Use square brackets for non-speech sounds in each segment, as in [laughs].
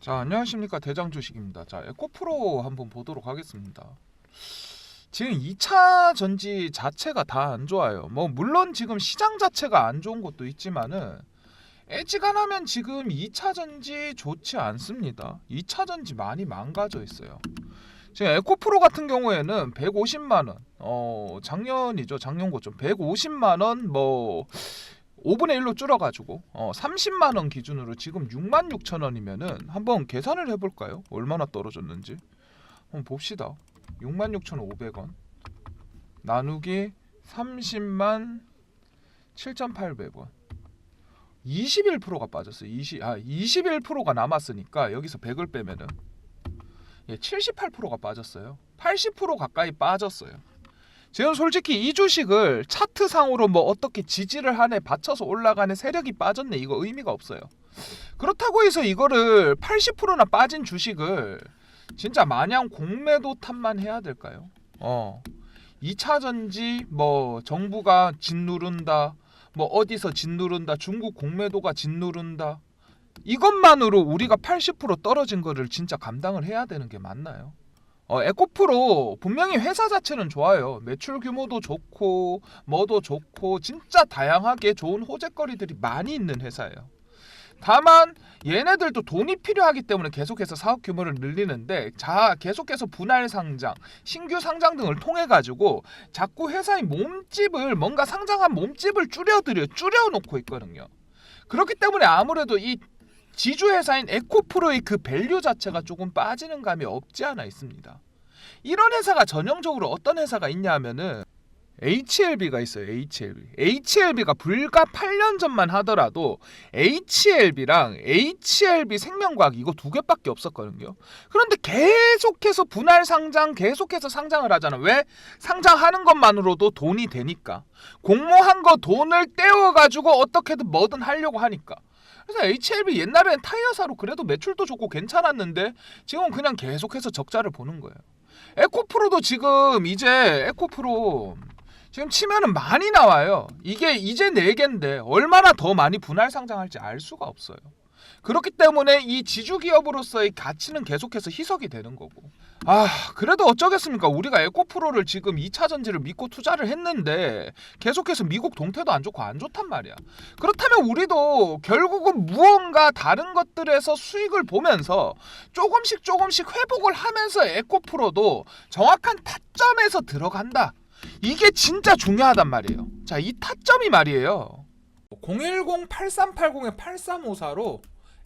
자 안녕하십니까 대장 주식입니다. 자 에코프로 한번 보도록 하겠습니다. 지금 2차 전지 자체가 다 안 좋아요. 뭐 물론 지금 시장 자체가 안 좋은 것도 있지만은 애지간하면 지금 2차 전지 좋지 않습니다. 2차 전지 많이 망가져 있어요. 지금 에코프로 같은 경우에는 150만 원, 어 작년이죠 작년 고점 150만 원, 뭐 5분의 1로 줄어가지고 어, 30만 원 기준으로 지금 6만 6천 원이면은 한번 계산을 해볼까요? 얼마나 떨어졌는지 한번 봅시다. 6만 6천 500원 나누기 30만 7,800원 21%가 빠졌어요. 20, 아 21%가 남았으니까 여기서 100을 빼면은 예, 78%가 빠졌어요. 80% 가까이 빠졌어요. 지금 솔직히 이 주식을 차트상으로 뭐 어떻게 지지를 하네 받쳐서 올라가는 세력이 빠졌네 이거 의미가 없어요. 그렇다고 해서 이거를 80%나 빠진 주식을 진짜 마냥 공매도 탓만 해야 될까요? 어. 2차 전지 뭐 정부가 짓누른다. 뭐 어디서 짓누른다. 중국 공매도가 짓누른다. 이것만으로 우리가 80% 떨어진 거를 진짜 감당을 해야 되는 게 맞나요? 어, 에코프로 분명히 회사 자체는 좋아요. 매출 규모도 좋고 뭐도 좋고 진짜 다양하게 좋은 호재거리들이 많이 있는 회사예요. 다만 얘네들도 돈이 필요하기 때문에 계속해서 사업 규모를 늘리는데 자 계속해서 분할 상장, 신규 상장 등을 통해 가지고 자꾸 회사의 몸집을 뭔가 상장한 몸집을 줄여들여 줄여놓고 있거든요. 그렇기 때문에 아무래도 이 지주 회사인 에코프로의 그 밸류 자체가 조금 빠지는 감이 없지 않아 있습니다. 이런 회사가 전형적으로 어떤 회사가 있냐 하면은 HLB가 있어요. HLB. HLB가 불과 8년 전만 하더라도 HLB랑 HLB 생명과학 이거 두 개밖에 없었거든요. 그런데 계속해서 분할 상장, 계속해서 상장을 하잖아. 왜? 상장하는 것만으로도 돈이 되니까. 공모한 거 돈을 떼어 가지고 어떻게든 뭐든 하려고 하니까. 그래서 HLB 옛날에는 타이어사로 그래도 매출도 좋고 괜찮았는데 지금은 그냥 계속해서 적자를 보는 거예요. 에코프로도 지금 이제 에코프로 지금 치면은 많이 나와요. 이게 이제 네 개인데 얼마나 더 많이 분할 상장할지 알 수가 없어요. 그렇기 때문에 이 지주 기업으로서의 가치는 계속해서 희석이 되는 거고. 아, 그래도 어쩌겠습니까? 우리가 에코프로를 지금 2차 전지를 믿고 투자를 했는데 계속해서 미국 동태도 안 좋고 안 좋단 말이야. 그렇다면 우리도 결국은 무언가 다른 것들에서 수익을 보면서 조금씩 조금씩 회복을 하면서 에코프로도 정확한 타점에서 들어간다. 이게 진짜 중요하단 말이에요. 자, 이 타점이 말이에요. 010-8380-8354로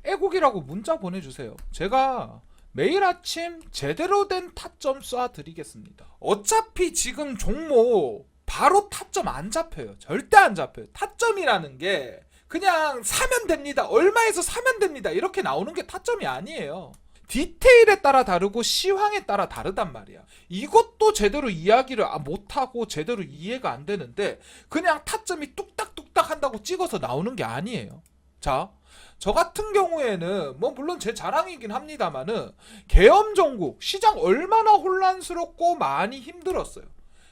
애국이라고 문자 보내주세요. 제가 매일 아침 제대로 된 타점 쏴드리겠습니다. 어차피 지금 종목 바로 타점 안 잡혀요. 절대 안 잡혀요. 타점이라는 게 그냥 사면 됩니다. 얼마에서 사면 됩니다. 이렇게 나오는 게 타점이 아니에요. 디테일에 따라 다르고 시황에 따라 다르단 말이야. 이것도 제대로 이야기를 아, 못하고 제대로 이해가 안 되는데 그냥 타점이 뚝딱뚝딱 한다고 찍어서 나오는 게 아니에요. 자, 저 같은 경우에는 뭐 물론 제 자랑이긴 합니다만은 계엄 정국 시장 얼마나 혼란스럽고 많이 힘들었어요.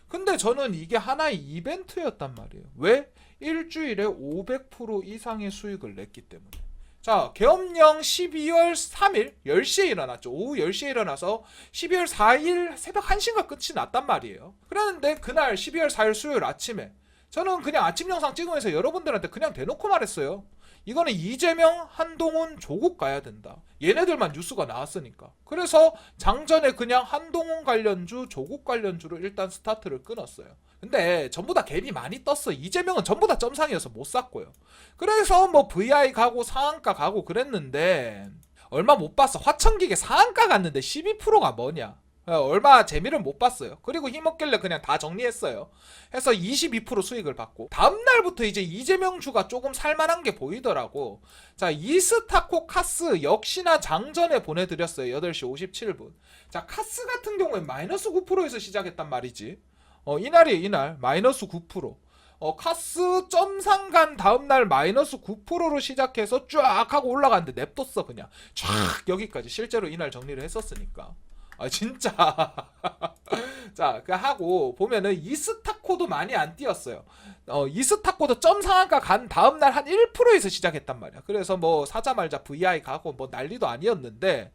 근데 저는 이게 하나의 이벤트였단 말이에요. 왜? 일주일에 500% 이상의 수익을 냈기 때문에. 자, 계엄령 12월 3일 10시에 일어났죠. 오후 10시에 일어나서 12월 4일 새벽 1시가 끝이 났단 말이에요. 그랬는데 그날 12월 4일 수요일 아침에 저는 그냥 아침 영상 찍으면서 여러분들한테 그냥 대놓고 말했어요. 이거는 이재명, 한동훈, 조국 가야 된다. 얘네들만 뉴스가 나왔으니까. 그래서 장전에 그냥 한동훈 관련주, 조국 관련주로 일단 스타트를 끊었어요. 근데 전부 다 갭이 많이 떴어. 이재명은 전부 다 점상이어서 못 샀고요. 그래서 뭐 VI 가고 상한가 가고 그랬는데 얼마 못 봤어. 화천기계 상한가 갔는데 12%가 뭐냐? 어, 얼마 재미를 못 봤어요. 그리고 힘없길래 그냥 다 정리했어요. 해서 22% 수익을 받고 다음 날부터 이제 이재명 주가 조금 살만한 게 보이더라고. 자 이스타코 카스 역시나 장전에 보내드렸어요. 8시 57분. 자 카스 같은 경우에 마이너스 9%에서 시작했단 말이지. 어 이날이 이날 마이너스 9%. 어 카스 점상 간 다음 날 마이너스 9%로 시작해서 쫙 하고 올라갔는데 냅뒀어 그냥 쫙 여기까지 실제로 이날 정리를 했었으니까. 아 진짜 [laughs] 자 그 하고 보면은 이스타코도 많이 안 뛰었어요 어, 이스타코도 점 상한가 간 다음 날 한 1%에서 시작했단 말이야. 그래서 뭐 사자 말자 VI 가고 뭐 난리도 아니었는데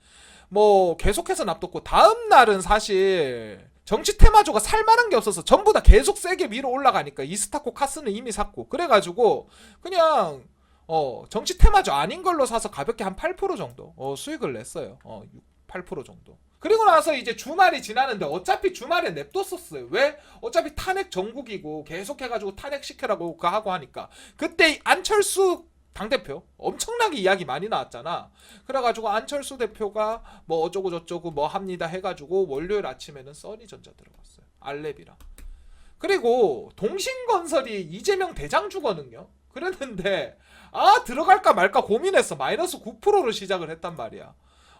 뭐 계속해서 납뒀고 다음 날은 사실 정치 테마주가 살만한 게 없어서 전부 다 계속 세게 위로 올라가니까 이스타코 카스는 이미 샀고 그래가지고 그냥 어 정치 테마주 아닌 걸로 사서 가볍게 한 8% 정도 어 수익을 냈어요. 어 8% 정도. 그리고 나서 이제 주말이 지나는데 어차피 주말에 냅뒀었어요. 왜? 어차피 탄핵 전국이고 계속해가지고 탄핵 시켜라고 그거 하고 하니까 그때 안철수 당대표 엄청나게 이야기 많이 나왔잖아. 그래가지고 안철수 대표가 뭐 어쩌고 저쩌고 뭐 합니다 해가지고 월요일 아침에는 써니전자 들어갔어요. 알렙이랑. 그리고 동신건설이 이재명 대장주거든요. 그랬는데 아 들어갈까 말까 고민했어. 마이너스 9%로 시작을 했단 말이야.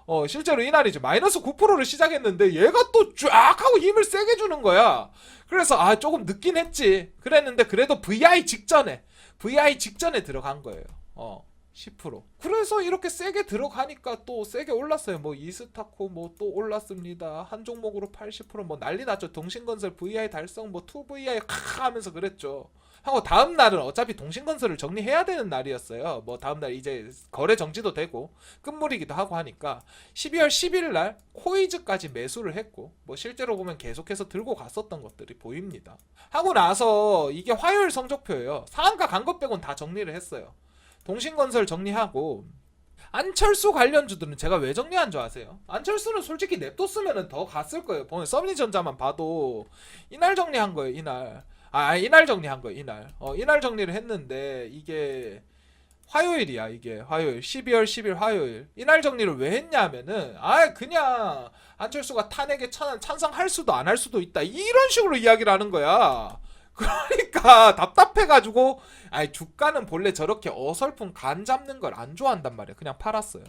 어 실제로 이날이죠. 마이너스 9%를 시작했는데 얘가 또 쫙 하고 힘을 세게 주는 거야. 그래서 아 조금 늦긴 했지. 그랬는데 그래도 VI 직전에 VI 직전에 들어간 거예요. 어. 10%. 그래서 이렇게 세게 들어가니까 또 세게 올랐어요. 뭐 이스타코 뭐 또 올랐습니다. 한 종목으로 80%뭐 난리 났죠. 동신건설 VI 달성 뭐 2VI 카 하면서 그랬죠. 하고 다음 날은 어차피 동신건설을 정리해야 되는 날이었어요. 뭐 다음 날 이제 거래 정지도 되고 끝물이기도 하고 하니까 12월 10일 날 코이즈까지 매수를 했고 뭐 실제로 보면 계속해서 들고 갔었던 것들이 보입니다. 하고 나서 이게 화요일 성적표예요. 상한가 간 것 빼곤 다 정리를 했어요. 동신건설 정리하고 안철수 관련주들은 제가 왜 정리한 줄 아세요? 안철수는 솔직히 냅뒀으면 더 갔을 거예요. 보면 써니전자만 봐도 이날 정리한 거예요. 이날. 아 이날 정리한 거예요. 이날. 어 이날 정리를 했는데 이게 화요일이야 이게 화요일 12월 10일 화요일 이날 정리를 왜 했냐면은 아 그냥 안철수가 탄핵에 찬, 찬성할 수도 안 할 수도 있다 이런 식으로 이야기를 하는 거야 그러니까 답답해가지고 아니 주가는 본래 저렇게 어설픈 간 잡는 걸 안 좋아한단 말이야. 그냥 팔았어요.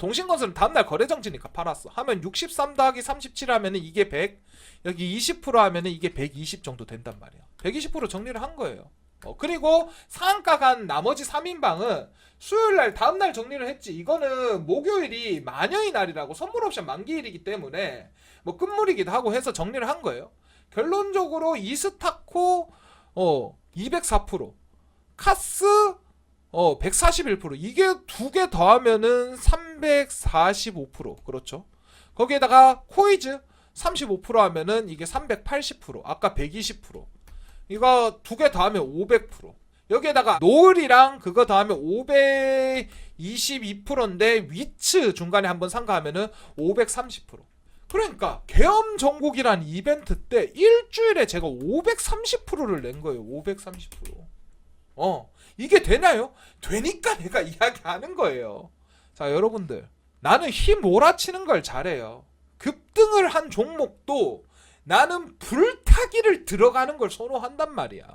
동신건설은 다음날 거래정지니까 팔았어. 하면 63 더하기 37 하면은 이게 100 여기 20% 하면은 이게 120 정도 된단 말이야. 120% 정리를 한 거예요. 어, 그리고 상한가 간 나머지 3인방은 수요일 날 다음 날 정리를 했지. 이거는 목요일이 마녀의 날이라고 선물 옵션 만기일이기 때문에 뭐 끝물이기도 하고 해서 정리를 한 거예요. 결론적으로 이스타코 어 204%, 카스 어 141% 이게 두 개 더하면은 345% 그렇죠. 거기에다가 코이즈 35% 하면은 이게 380% 아까 120% 이거 두 개 더하면 500% 여기에다가 노을이랑 그거 더하면 522%인데 위츠 중간에 한번 상가하면은 530% 그러니까 계엄 전국이란 이벤트 때 일주일에 제가 530%를 낸 거예요 530%어 이게 되나요? 되니까 내가 [laughs] 이야기하는 거예요 자 여러분들 나는 힘 몰아치는 걸 잘해요 급등을 한 종목도 나는 불타기를 들어가는 걸 선호한단 말이야.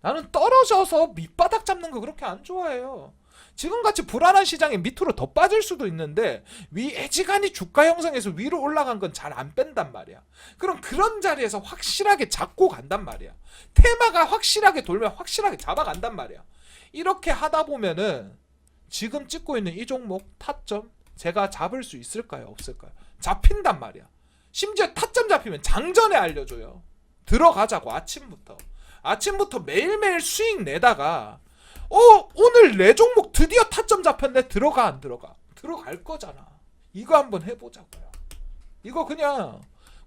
나는 떨어져서 밑바닥 잡는 거 그렇게 안 좋아해요. 지금같이 불안한 시장에 밑으로 더 빠질 수도 있는데 위 애지간히 주가 형성에서 위로 올라간 건 잘 안 뺀단 말이야. 그럼 그런 자리에서 확실하게 잡고 간단 말이야. 테마가 확실하게 돌면 확실하게 잡아간단 말이야. 이렇게 하다 보면은 지금 찍고 있는 이 종목 타점 제가 잡을 수 있을까요? 없을까요? 잡힌단 말이야. 심지어 타점 잡히면 장전에 알려줘요. 들어가자고 아침부터. 아침부터 매일매일 수익 내다가 어 오늘 내 종목 드디어 타점 잡혔네 들어가 안 들어가 들어갈 거잖아. 이거 한번 해보자고요. 이거 그냥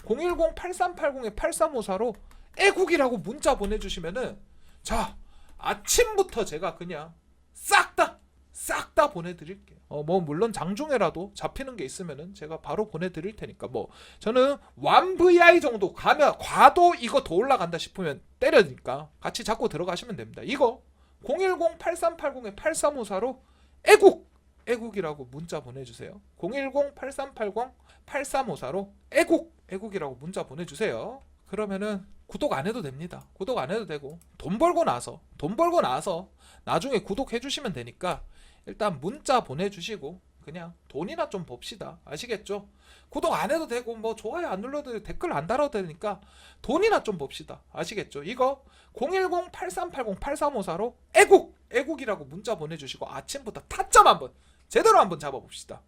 010-8380에 8354로 애국이라고 문자 보내주시면은 자 아침부터 제가 그냥 싹다 싹 다 보내드릴게요. 어 뭐 물론 장중에라도 잡히는 게 있으면은 제가 바로 보내드릴 테니까 뭐 저는 완 VI 정도 가면 과도 이거 더 올라간다 싶으면 때려니까 같이 잡고 들어가시면 됩니다. 이거 010-8380에 8354로 애국 애국이라고 문자 보내주세요. 010-8380-8354로 애국 애국이라고 문자 보내주세요. 그러면은 구독 안 해도 됩니다. 구독 안 해도 되고 돈 벌고 나서 돈 벌고 나서 나중에 구독해 주시면 되니까 일단 문자 보내주시고 그냥 돈이나 좀 봅시다. 아시겠죠? 구독 안 해도 되고 뭐 좋아요 안 눌러도 댓글 안 달아도 되니까 돈이나 좀 봅시다. 아시겠죠? 이거 010-8380-8354로 애국 애국이라고 문자 보내주시고 아침부터 타점 한번 제대로 한번 잡아봅시다.